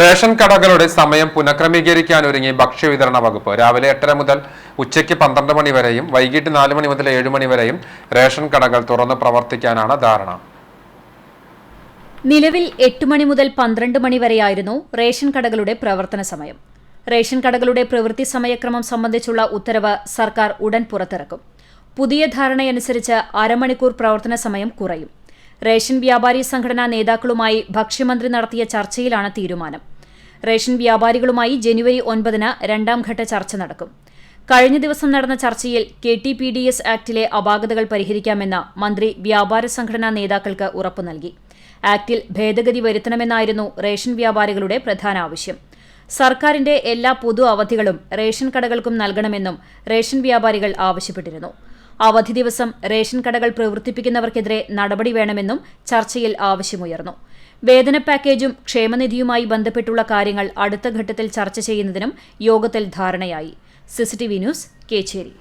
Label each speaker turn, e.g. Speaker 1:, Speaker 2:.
Speaker 1: Ration കടകളുടെ സമയം പുനഃക്രമീകരിക്കാനൊരുങ്ങി ഭക്ഷ്യവിതരണ വകുപ്പ്. രാവിലെ എട്ടര മുതൽ ഉച്ചയ്ക്ക് പന്ത്രണ്ട് മണി വരെയും വൈകിട്ട് നാല് മണി മുതൽ ഏഴ് മണി വരെയും റേഷൻ കടകൾ തുറന്ന് പ്രവർത്തിക്കാനാണ് ധാരണ.
Speaker 2: നിലവിൽ എട്ട് മണി മുതൽ പന്ത്രണ്ട് മണി വരെയായിരുന്നു റേഷൻ കടകളുടെ പ്രവർത്തന സമയം. റേഷൻ കടകളുടെ പ്രവൃത്തി സമയക്രമം സംബന്ധിച്ചുള്ള ഉത്തരവ് സർക്കാർ ഉടൻ പുറത്തിറക്കും. പുതിയ ധാരണയനുസരിച്ച് അരമണിക്കൂർ പ്രവർത്തന സമയം കുറയും. റേഷൻ വ്യാപാരി സംഘടനാ നേതാക്കളുമായി ഭക്ഷ്യമന്ത്രി നടത്തിയ ചർച്ചയിലാണ് തീരുമാനം. റേഷൻ വ്യാപാരികളുമായി ജനുവരി ഒൻപതിന് രണ്ടാം ഘട്ട ചർച്ച നടക്കും. കഴിഞ്ഞ ദിവസം നടന്ന ചർച്ചയിൽ K T P D S ആക്ടിലെ അപാകതകൾ പരിഹരിക്കാമെന്ന് മന്ത്രി വ്യാപാര സംഘടനാ നേതാക്കൾക്ക് ഉറപ്പു നൽകി. ആക്ടിൽ ഭേദഗതി വരുത്തണമെന്നായിരുന്നു റേഷൻ വ്യാപാരികളുടെ പ്രധാന ആവശ്യം. സർക്കാരിന്റെ എല്ലാ പൊതു അവധികളും റേഷൻ കടകൾക്കും നൽകണമെന്നും റേഷൻ വ്യാപാരികൾ ആവശ്യപ്പെട്ടിരുന്നു. അവധി ദിവസം റേഷൻ കടകൾ പ്രവർത്തിപ്പിക്കുന്നവർക്കെതിരെ നടപടി വേണമെന്നും ചർച്ചയിൽ ആവശ്യമുയർന്നു. വേതന പാക്കേജും ക്ഷേമനിധിയുമായി ബന്ധപ്പെട്ടുള്ള കാര്യങ്ങൾ അടുത്ത ഘട്ടത്തിൽ ചർച്ച ചെയ്യുന്നതിനും യോഗത്തിൽ ധാരണയായി. CCTV news Kechery.